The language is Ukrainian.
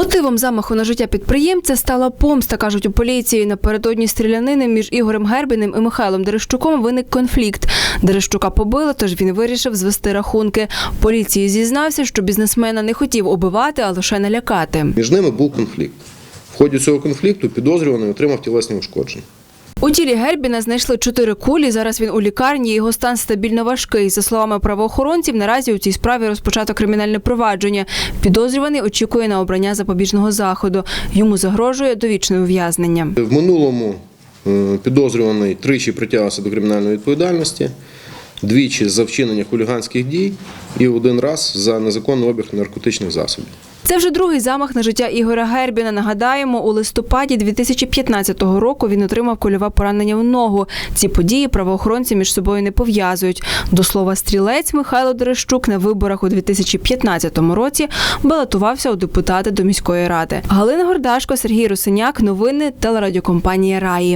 Мотивом замаху на життя підприємця стала помста, кажуть у поліції. Напередодні стрілянини між Ігорем Гербіним і Михайлом Дерещуком виник конфлікт. Дерещука побили, тож він вирішив звести рахунки. Поліції зізнався, що бізнесмена не хотів убивати, а лише налякати. Між ними був конфлікт. В ході цього конфлікту підозрюваний отримав тілесні ушкодження. У тілі Гербіна знайшли чотири кулі. Зараз він у лікарні. Його стан стабільно важкий. За словами правоохоронців, наразі у цій справі розпочато кримінальне провадження. Підозрюваний очікує на обрання запобіжного заходу. Йому загрожує довічне ув'язнення. В минулому е, підозрюваний тричі притягався до кримінальної відповідальності, двічі за вчинення хуліганських дій і один раз за незаконний обіг наркотичних засобів. Це вже другий замах на життя Ігоря Гербіна. Нагадаємо, у листопаді 2015 року він отримав кульове поранення в ногу. Ці події правоохоронці між собою не пов'язують. До слова, стрілець Михайло Дерещук на виборах у 2015 році балотувався у депутати до міської ради. Галина Гордашко, Сергій Русиняк. Новини телерадіокомпанія Раї.